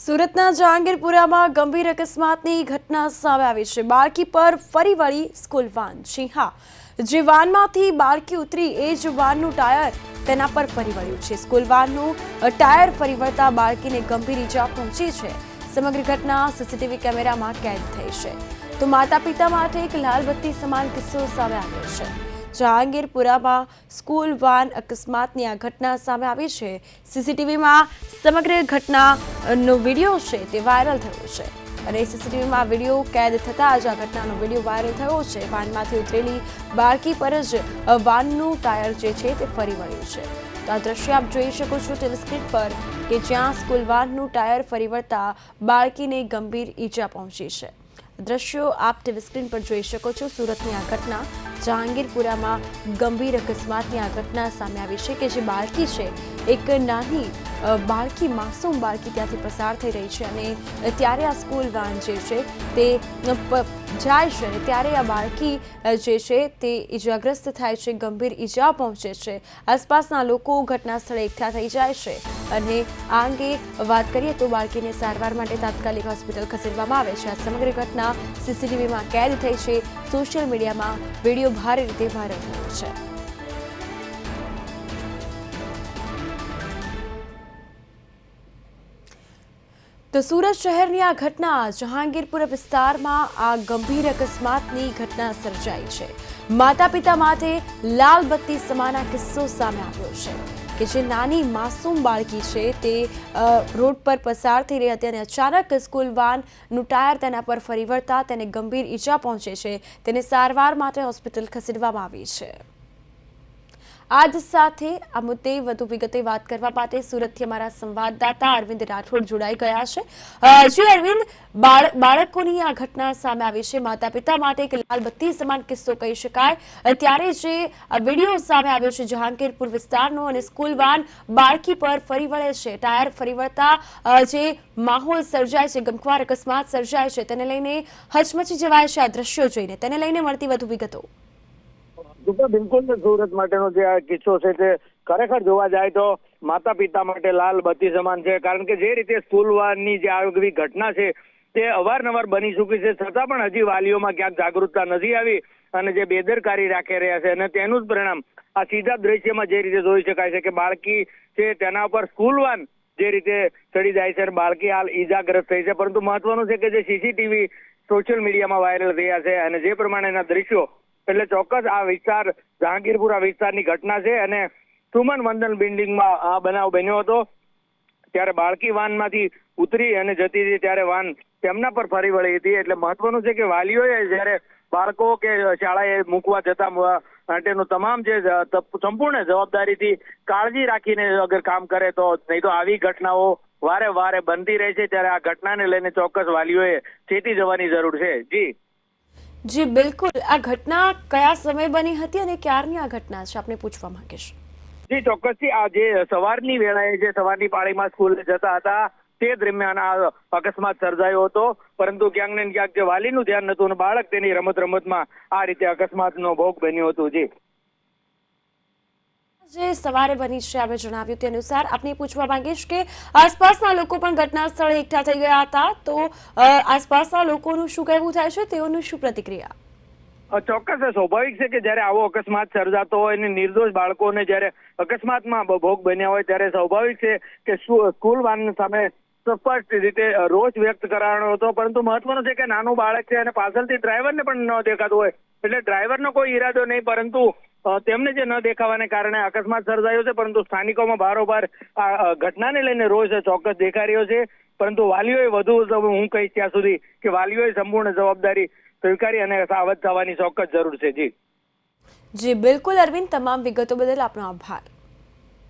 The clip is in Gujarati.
સુરતના જહાંગીરપુરામાં ગંભીર અકસ્માતની ઘટના સામે આવી છે. બાળકી પર ફરી વળી સ્કૂલ વાન. જી હા, જે વાનમાંથી બાળકી ઉતરી એ જ વાનનું ટાયર તેના પર ફરી વળ્યું છે. સ્કૂલ વાનનું ટાયર ફરી વળતા બાળકીને ગંભીર ઈજા પહોંચી છે. સમગ્ર ઘટના સીસીટીવી કેમેરામાં કેદ થઈ છે. તો માતા પિતા માટે એક લાલબત્તી સમાન કિસ્સો સામે આવ્યો છે. જહાંગીરપુરામાં સ્કૂલ વાન અકસ્માતની આ ઘટના સામે આવી છે. સીસીટીવીમાં સમગ્ર ઘટનાનો વીડિયો છે તે વાયરલ થયો છે. અને સીસીટીવીમાં વીડિયો કેદ થતાં જ આ ઘટનાનો વીડિયો વાયરલ થયો છે. વાનમાંથી ઉતરેલી બાળકી પર જ વાનનું ટાયર જે છે તે ફરી વળ્યું છે. તો આ દ્રશ્ય આપ જોઈ શકો છો ટેલિસ્ક્રીન પર કે જ્યાં સ્કૂલ વાનનું ટાયર ફરી વળતા બાળકીને ગંભીર ઈજા પહોંચી છે. દ્રશ્યો આપ ટીવી પર જોઈ શકો છો. સુરતની આ ઘટના જહાંગીરપુરામાં ગંભીર અકસ્માતની આ ઘટના સામે આવી છે કે જે બાળકી છે, એક નાની બાળકી, માસૂમ બાળકી ત્યાંથી પસાર થઈ રહી છે અને ત્યારે આ સ્કૂલ વાન જે છે તે જાય છે અને ત્યારે આ બાળકી જે છે તે ઈજાગ્રસ્ત થાય છે, ગંભીર ઈજા પહોંચે છે. આસપાસના લોકો ઘટના સ્થળે એકઠા થઈ જાય છે અને આ અંગે વાત કરીએ તો બાળકીને સારવાર માટે તાત્કાલિક હોસ્પિટલ ખસેડવામાં આવે છે. આ સમગ્ર ઘટના સીસીટીવીમાં કેદ થઈ છે. સોશિયલ મીડિયામાં વીડિયો ભારે રીતે વાયરલ છે. તો સુરત શહેરની આ ઘટના જહાંગીરપુર વિસ્તારમાં આ ગંભીર અકસ્માતની ઘટના સર્જાઈ છે. માતા પિતા માટે લાલ બત્તી સમાના કિસ્સો સામે આવ્યો છે કે જે નાની માસૂમ બાળકી છે તે રોડ પર પસાર થઈ રહી હતી અને અચાનક સ્કૂલ વાનનું ટાયર તેના પર ફરી વળતા તેને ગંભીર ઈજા પહોંચે છે. તેને સારવાર માટે હોસ્પિટલ ખસેડવામાં આવી છે. આજ સાથે આ મુદ્દે વધુ વિગતે વાત કરવા માટે સુરતથી અમારા સંવાદદાતા અરવિંદ રાઠોડ જોડાઈ ગયા છે. જી અરવિંદ બાળકોની આ ઘટના સામે આવી છે. માતા પિતા માટે એક લાલબત્તી સમાન કિસ્સો કહી શકાય. ત્યારે જે વીડિયો સામે આવ્યો છે, જહાંગીરપુર વિસ્તારનો અને સ્કૂલ વાન બાળકી પર ફરી વળે છે. ટાયર ફરી વળતા જે માહોલ સર્જાય છે, ગમખ્વાર અકસ્માત સર્જાય છે, તેને લઈને હચમચી જવાય છે આ દ્રશ્યો જોઈને. તેને લઈને મળતી વધુ વિગતો. તો બિલકુલ સુરત માટેનો જે આ કિસ્સો છે તે ખરેખર જોવા જાય તો માતા પિતા માટે લાલ બત્તી સમાન છે. કારણ કે જે રીતે સ્કૂલ વાનની જે આવી ઘટના છે તે અવારનવાર બની ચૂકી છે. છતાં પણ હજી વાલીઓમાં ક્યાંક જાગૃતતા નથી આવી અને જે બેદરકારી રાખી રહ્યા છે અને તેનું જ પરિણામ આ સીધા દ્રશ્યમાં જે રીતે જોઈ શકાય છે કે બાળકી છે તેના ઉપર સ્કૂલ વાન જે રીતે ચડી જાય છે અને બાળકી હાલ ઈજાગ્રસ્ત થઈ છે. પરંતુ મહત્વનું છે કે જે સીસીટીવી સોશિયલ મીડિયામાં વાયરલ થયા છે અને જે પ્રમાણેના દ્રશ્યો એટલે ચોક્કસ આ વિસ્તાર, જહાંગીરપુરા વિસ્તારની ઘટના છે અને સુમન વંદન બિલ્ડિંગમાં આ બનાવ બન્યો હતો. ત્યારે બાળકી વાનમાંથી ઉતરી અને જતી હતી ત્યારે વાન તેમના પર ફરી વળી હતી. એટલે મહત્વનું છે કે વાલીઓએ જ્યારે બાળકો કે શાળાએ મૂકવા જતા માટેનું તમામ જે સંપૂર્ણ જવાબદારીથી કાળજી રાખીને અગર કામ કરે તો, નહીં તો આવી ઘટનાઓ વારે વારે બનતી રહે છે. ત્યારે આ ઘટનાને લઈને ચોક્કસ વાલીઓએ ચેતી જવાની જરૂર છે. જી. જી, બિલકુલ. આ ઘટના કયા સમય બની હતી અને ક્યારની આ ઘટના છે? આપણે પૂછવા માંગીશ. જી, ચોક્કસથી આજે સવારની વેળાએ જે સવારની પાળીમાં સ્કૂલે જતા હતા, તે દરમિયાન આ અકસ્માત સર્જાયો હતો. પરંતુ ક્યાંક ને ક્યાંક જે વાલીનું ધ્યાન નતું અને બાળક તેની રમત રમતમાં આ રીતે અકસ્માતનો ભોગ બન્યો હતો, જી. જે સવારે બની છે આપણે જણાવ્યું તે અનુસાર. આપણે પૂછવા માંગીશ કે આસપાસના લોકો પણ ઘટના સ્થળે એકઠા થઈ ગયા હતા. તો આસપાસના લોકોનું શું કહેવું થાય છે? તેઓનું શું પ્રતિક્રિયા? ચોક્કસ સ્વાભાવિક છે કે જ્યારે આવો અકસ્માત સર્જાતો હોય અને નિર્દોષ બાળકોને જ્યારે અકસ્માતમાં ભોગ બન્યા હોય ત્યારે સ્વાભાવિક છે કે સ્કૂ- સ્કૂલ વાન સામે સ્પષ્ટ રીતે રોષ વ્યક્ત કરાયો હતો. પરંતુ મહત્વનું છે કે નાનું બાળક છે અને પાછળથી ડ્રાઈવરને પણ ન દેખાતું હોય. એટલે ડ્રાઈવરનો કોઈ ઈરાદો નહીં, પરંતુ તેમને જે ન દેખાવાને કારણે અકસ્માત સર્જાયો છે, પરંતુ સ્થાનિકોમાં બારોબાર આ ઘટનાને લઈને રોષ ચોક્કસ દેખાઈ રહ્યો છે. પરંતુ વાલીઓએ વધુ હું કહીશ ત્યાં સુધી કે વાલીઓએ સંપૂર્ણ જવાબદારી સ્વીકારી અને સાવધ થવાની ચોક્કસ જરૂર છે. જી. જી, બિલકુલ અરવિંદ, તમામ વિગતો બદલ આપનો આભાર.